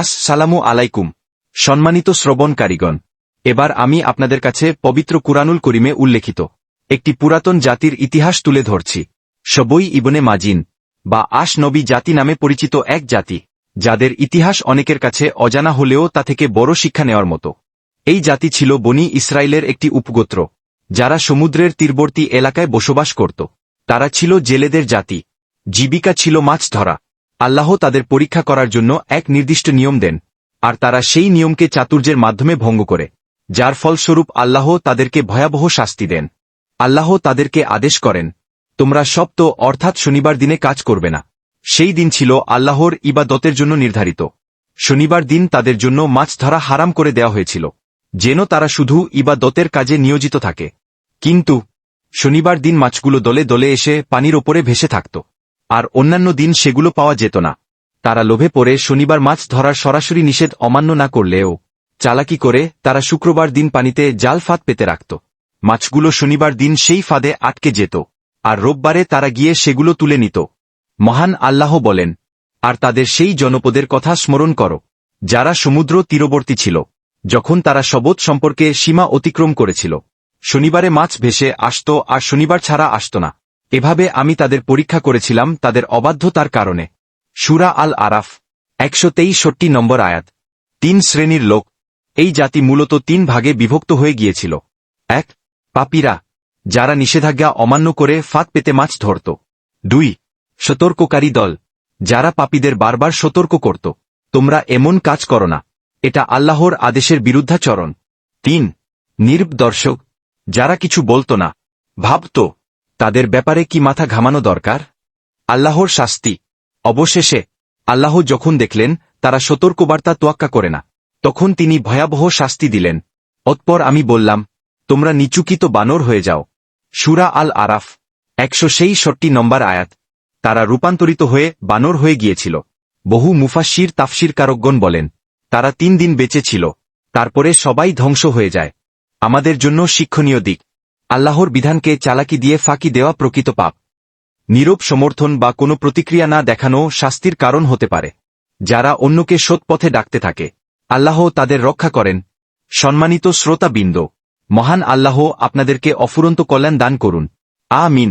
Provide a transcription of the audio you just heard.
আস সালামু আলাইকুম। সম্মানিত শ্রবণকারীগণ, এবার আমি আপনাদের কাছে পবিত্র কুরানুল করিমে উল্লেখিত একটি পুরাতন জাতির ইতিহাস তুলে ধরছি। সবই ইবনে মাজিন বা আশ নবী জাতি নামে পরিচিত এক জাতি, যাদের ইতিহাস অনেকের কাছে অজানা হলেও তা থেকে বড় শিক্ষা নেওয়ার মতো। এই জাতি ছিল বনি ইসরায়েলের একটি উপগোত্র, যারা সমুদ্রের তীরবর্তী এলাকায় বসবাস করত। তারা ছিল জেলেদের জাতি, জীবিকা ছিল মাছ ধরা। আল্লাহ তাদের পরীক্ষা করার জন্য এক নির্দিষ্ট নিয়ম দেন, আর তারা সেই নিয়মকে চাতুর্যের মাধ্যমে ভঙ্গ করে, যার ফলস্বরূপ আল্লাহ তাদেরকে ভয়াবহ শাস্তি দেন। আল্লাহ তাদেরকে আদেশ করেন, তোমরা সপ্ত, অর্থাৎ শনিবার দিনে কাজ করবে না। সেই দিন ছিল আল্লাহর ইবাদতের জন্য নির্ধারিত। শনিবার দিন তাদের জন্য মাছ ধরা হারাম করে দেওয়া হয়েছিল, যেন তারা শুধু ইবাদতের কাজে নিয়োজিত থাকে। কিন্তু শনিবার দিন মাছগুলো দলে দলে এসে পানির ওপরে ভেসে থাকত। আর অন্যান্য দিন সেগুলো পাওয়া যেত না। তারা লোভে পড়ে শনিবার মাছ ধরার সরাসরি নিষেধ অমান্য না করলেও চালাকি করে তারা শুক্রবার দিন পানিতে জাল ফাঁদ পেতে রাখত। মাছগুলো শনিবার দিন সেই ফাঁদে আটকে যেত, আর রোববারে তারা গিয়ে সেগুলো তুলে নিত। মহান আল্লাহ বলেন, আর তাদের সেই জনপদের কথা স্মরণ করো, যারা সমুদ্র তীরবর্তী ছিল, যখন তারা শবত সম্পর্কে সীমা অতিক্রম করেছিল। শনিবারে মাছ ভেসে আসত আর শনিবার ছাড়া আসত না। এভাবে আমি তাদের পরীক্ষা করেছিলাম তাদের অবাধ্যতার কারণে। সুরা আল আরাফ একশো তেইশষট্টি নম্বর আয়াত, তিন শ্রেণির লোক, এই জাতি মূলত তিন ভাগে বিভক্ত হয়ে গিয়েছিল। এক, পাপীরা, যারা নিষেধাজ্ঞা অমান্য করে ফাঁদ পেতে মাছ ধরত। দুই, সতর্ককারী দল, যারা পাপীদের বারবার সতর্ক করত। তোমরা এমন কাজ করো না, এটা আল্লাহর আদেশের বিরুদ্ধাচরণ। তিন নির্ব দর্শক যারা কিছু বলতো না, ভাবত তাদের ব্যাপারে কি মাথা ঘামানো দরকার? আল্লাহর শাস্তি। অবশেষে, আল্লাহ যখন দেখলেন, তারা সতর্কবার্তা তোয়াক্কা করে না। তখন তিনি ভয়াবহ শাস্তি দিলেন। অতপর আমি বললাম, তোমরা নিচুকিত বানর হয়ে যাও। সুরা আল আরাফ একশো সেই ষট্টি নম্বর আয়াত। তারা রূপান্তরিত হয়ে বানর হয়ে গিয়েছিল। বহু মুফাশির তাফসির কারকগণ বলেন, তারা তিন দিন বেঁচে ছিল। তারপরে সবাই ধ্বংস হয়ে যায়। আমাদের জন্য শিক্ষণীয় দিক। আল্লাহর বিধানকে চালাকি দিয়ে ফাঁকি দেওয়া প্রকৃত পাপ। নীরব সমর্থন বা কোনো প্রতিক্রিয়া না দেখানো শাস্তির কারণ হতে পারে। যারা অন্যকে সৎপথে ডাকতে থাকে, আল্লাহ তাদের রক্ষা করেন। সম্মানিত শ্রোতাবৃন্দ, মহান আল্লাহ আপনাদেরকে অফুরন্ত কল্যাণ দান করুন। আমিন।